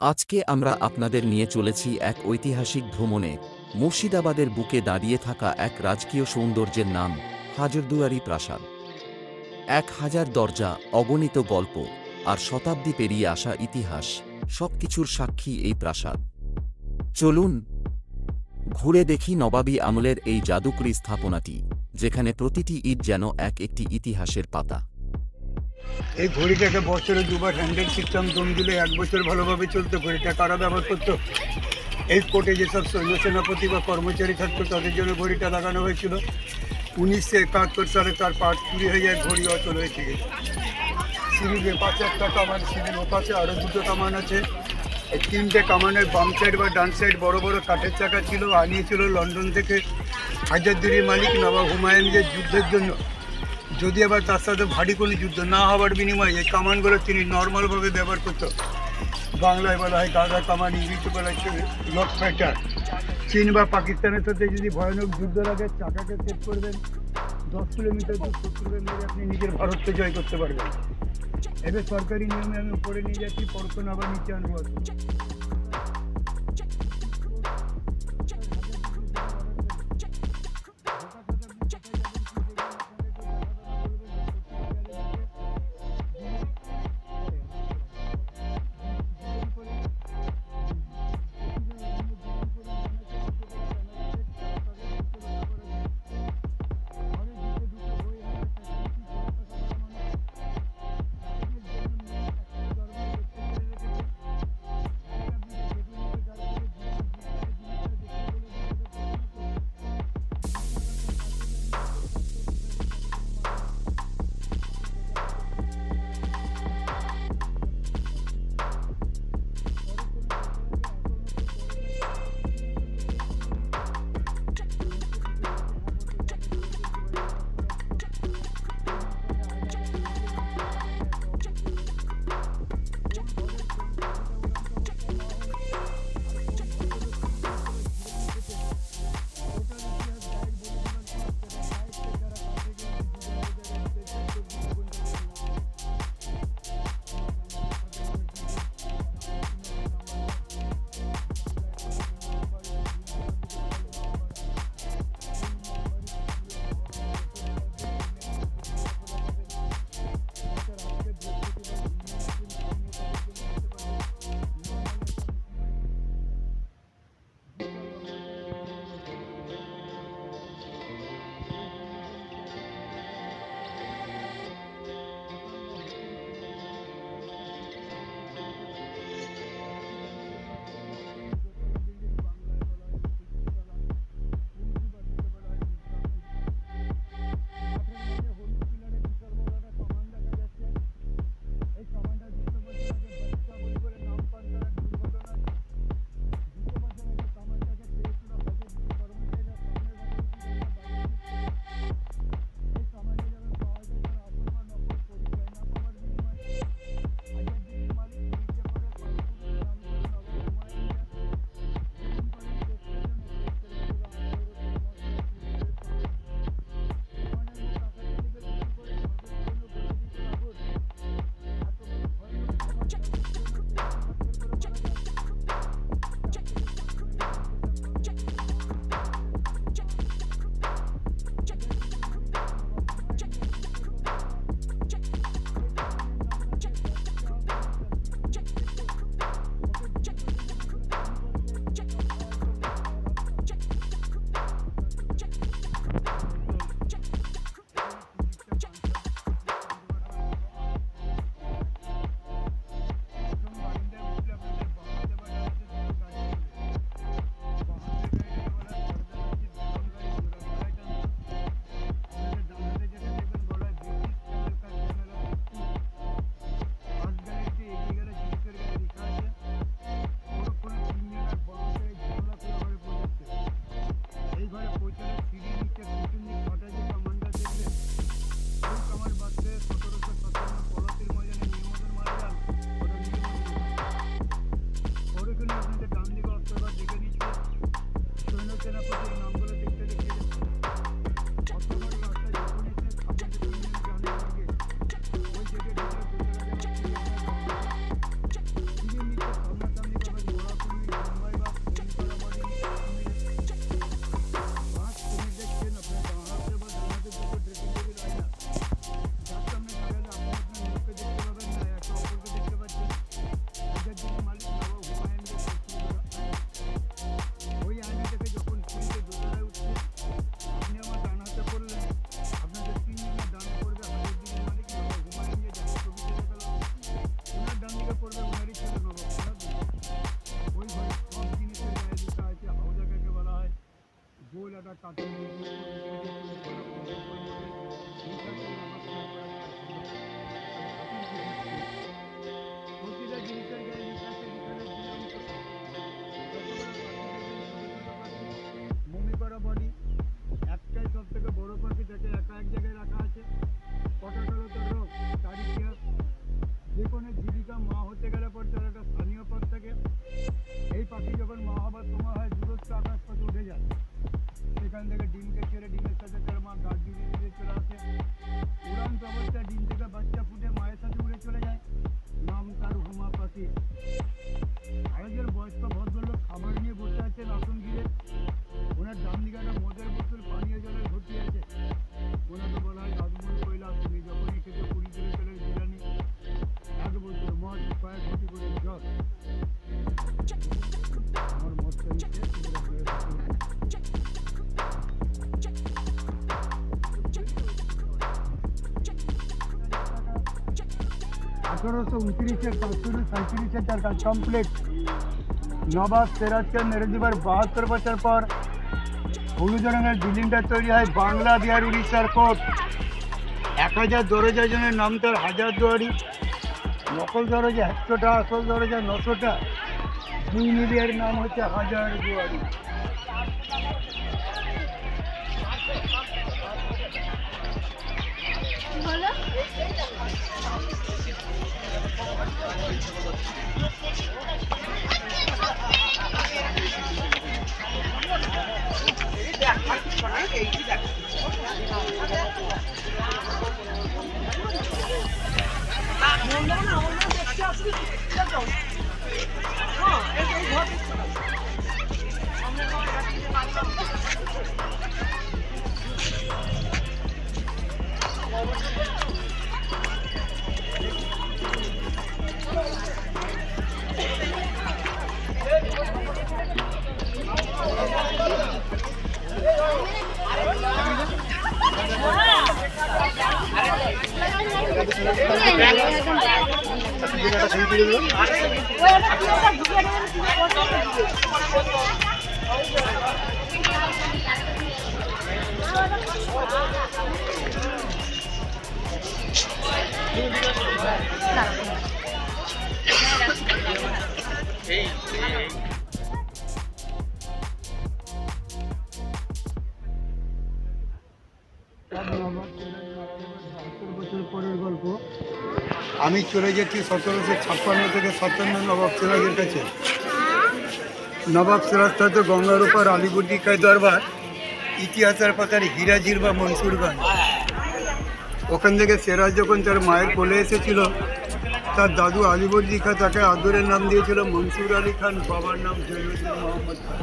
আজকে আমরা আপনাদের নিয়ে চলেছি এক ঐতিহাসিক ভ্রমণে, মুর্শিদাবাদের বুকে দাঁড়িয়ে থাকা এক রাজকীয় সৌন্দর্যের নাম, হাজারদুয়ারি প্রাসাদ। এক হাজার দরজা, অগণিত গল্প, আর শতাব্দী পেরিয়ে আসা ইতিহাস, সবকিছুর সাক্ষী এই প্রাসাদ। চলুন, ঘুরে দেখি নবাবী আমলের এই জাদুকরী স্থাপনাটি, যেখানে প্রতিটি ইট যেন এক একটি ইতিহাসের পাতা। এই ঘড়িটাকে বছরে দুবার হ্যান্ডেল সিস্টেম দম দিলে এক বছর ভালোভাবে চলতো, ঘড়িটা কারা ব্যবহার করতো? এই কোর্টে যেসব সৈন্য সেনাপতি বা কর্মচারী থাকতো, তাদের জন্য ঘড়িটা লাগানো হয়েছিল। উনিশশো একাত্তর সালে তার পাট চুরি হয়ে যায়, ঘড়ি অচল হয়েছে সিঁড়ির পাশে একটা কামান, সিঁড়ির ওপাশে আরও দুটো কামান আছে। এই তিনটে কামানের বাম সাইড বা ডান সাইড বড় বড় কাঠের চাকা ছিল, আনিয়েছিল লন্ডন থেকে হাজারদুরির মালিক নবাব হুমায়ুনদের যুদ্ধের জন্য। যদি আবার তার সাথে ভারী কোনো যুদ্ধ না হওয়ার বিনিময়ে এই কামানগুলো তিনি নর্মালভাবে ব্যবহার করতো। বাংলায় বলা হয় গাঁদা কামান ইংলিশে বলা হচ্ছে লক ফাইটার চীন বা পাকিস্তানের সাথে যদি ভয়ানক যুদ্ধ লাগে, চাকাকে সেট করবেন, দশ কিলোমিটার দূর মেরে আপনি নিজের ভারতকে জয় করতে পারবেন। এবার সরকারি নিয়মে আমি উপরে নিয়ে যাচ্ছি পরক্ষণ আবার নিচে আনব। একটা আঠারোশো উনত্রিশের সাঁত্রিশে তার কাজ কমপ্লিট নবাব সিরাজকে মেরে দিবার বাহাত্তর বছর পর হলুদ রঙের বিল্ডিংটা তৈরি হয় বাংলা বিহার উড়িষ্যার কোর্ট। এক হাজার দরজা জনের নাম তার হাজার দুয়ারি। নকল দরজা একশোটা, আসল দরজা নশোটা। দুই মিলিয়ার নাম হচ্ছে হাজার দুয়ারি। 一度だす。বাহাত্তর আমি চলে যাচ্ছি সতেরোশো ছাপ্পান্ন থেকে সাতান্ন নবাব সিরাজের কাছে। নবাব সিরাজ হয়তো গঙ্গার উপর আলিবুদ্দি খায় দরবার, ইতিহাসের পাতার হিরাজির বা মনসুরগঞ্জ ওখান থেকে সিরাজ যখন তার মায়ের কোলে এসেছিল, তার দাদু আলিবুদ্দি খা তাকে আদরের নাম দিয়েছিল মনসুর আলী খান, বাবার নাম জৈনুদ্দিন মোহাম্মদ খান।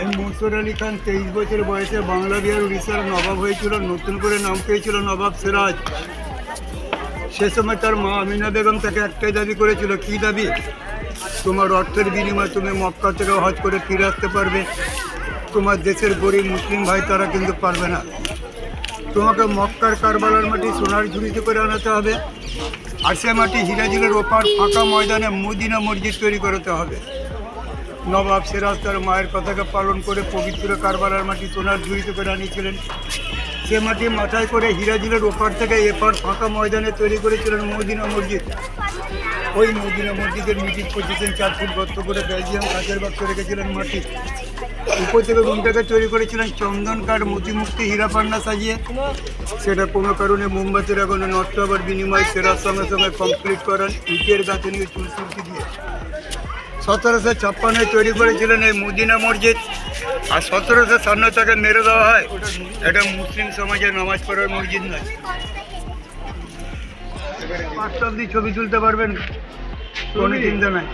এই মনসুর আলী খান তেইশ বছর বয়সে বাংলা বিহার উড়িষ্যার নবাব হয়েছিল, নতুন করে নাম পেয়েছিল নবাব সিরাজ। সে সময় তার মা আমিনা বেগম তাকে একটাই দাবি করেছিল, কি দাবি? তোমার অর্থের বিনিময়ে তুমি মক্কা থেকে হজ করে ফিরে আসতে পারবে। তোমার দেশের গরিব মুসলিম ভাই তারা কিন্তু পারবে না। তোমাকে মক্কার কারবালার মাটি সোনার ঝুড়িতে করে আনাতে হবে। আর সে মাটি হিরাজিলের ওপার ফাঁকা ময়দানে মদিনা মসজিদ তৈরি করতে হবে। নবাব সিরাজ তার মায়ের কথাকে পালন করে পবিত্র কারবালার মাটি সোনার ঝুড়িতে করে আনিয়েছিলেন। সে মাটি মাথায় করে হিরাজিলের ওপার থেকে এপার ফাঁকা ময়দানে তৈরি করেছিলেন মদিনা মসজিদ। ওই মদিনা মসজিদের মিটিং পজিশন চার ফুট গর্ত করে বেলজিয়াম কাঁচের বাক্স রেখেছিলেন মাটি। উপর থেকে রুমটাকে তৈরি করেছিলেন চন্দন কাঠ মতিমুক্তি হীরা পান্না সাজিয়ে। সেটা কোনো কারণে মোমবাতির এখন নষ্ট হবার বিনিময়ে সেরার সঙ্গে সঙ্গে কমপ্লিট করেন, ইটের গাছে নিয়ে চুল দিয়ে। সতেরোশো ছাপ্পান্নে তৈরি করেছিলেন এই মদিনা মসজিদ। আর সতেরোশো সান্ন তাকে মেরে দেওয়া হয়। এটা মুসলিম সমাজের নামাজ পড়ার মসজিদ নয়। পাঁচটা অব্দি ছবি তুলতে পারবেন? কোনো চিন্তা নাই।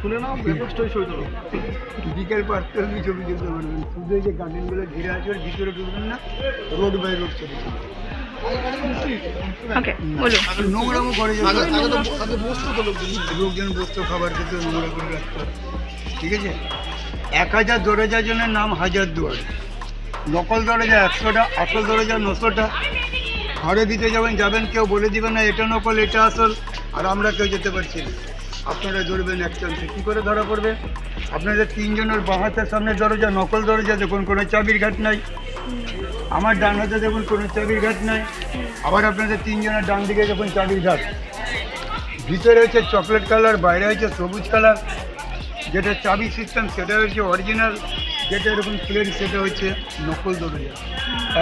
শুনে নাও তোলো বিকেল পাঁচটা অব্দি ছবি তুলতে পারবেন। শুধু যে গার্ডেনগুলো ঘিরে আছে ভিতরে ঢুকবেন না। রোড বাই রোড ছবি তুলবেন। ওকে বলুন। নোংরামো করে আগে আগে তো আগে বসতো তো লোকজন। লোকজন বস্তু খাবার খেতে নোংরা করে রাখতে। হবে। ঠিক আছে? এক হাজার দরজা জনের নাম হাজার দুয়ার। নকল দরজা একশোটা আসল দরজা নশোটা। ঘরে দিতে যাবেন যাবেন কেউ বলে দিবেন না এটা নকল এটা আসল আর আমরা কেউ যেতে পারছি না। আপনারা ধরবেন এক চান্সে কী করে ধরা পড়বে? আপনাদের তিনজনের বাঁ হাতের সামনে দরজা নকল দরজা দেখুন কোনো চাবির ঘাট নাই। আমার ডান হাতে দেখুন কোনো চাবির ঘাট নাই। আবার আপনাদের তিনজনের ডান দিকে দেখুন চাবির ঘাট ভিতরে হচ্ছে চকলেট কালার, বাইরে হচ্ছে সবুজ কালার। যেটা চাবি সিস্টেম সেটা হচ্ছে অরিজিনাল যেটা এরকম প্লেন সেটা হচ্ছে নকল দরজা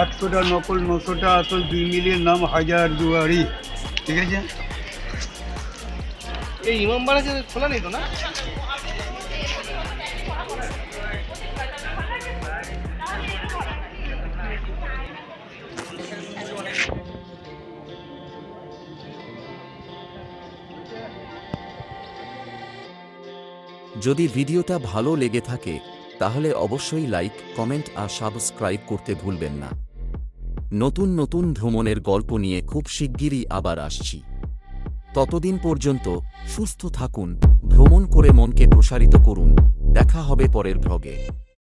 একশোটা নকল, নশোটা আসল, দুই মিলিয়ন নাম হাজার দুয়ারি। ঠিক আছে? এই ইমামবাড়া খোলা নেই তো না? যদি ভিডিওটা ভালো লেগে থাকে, তাহলে অবশ্যই লাইক, কমেন্ট আর সাবস্ক্রাইব করতে ভুলবেন না। নতুন নতুন ভ্রমণের গল্প নিয়ে খুব শিগগিরই আবার আসছি। ততদিন পর্যন্ত সুস্থ থাকুন, ভ্রমণ করে মনকে প্রসারিত করুন। দেখা হবে পরের ভ্লগে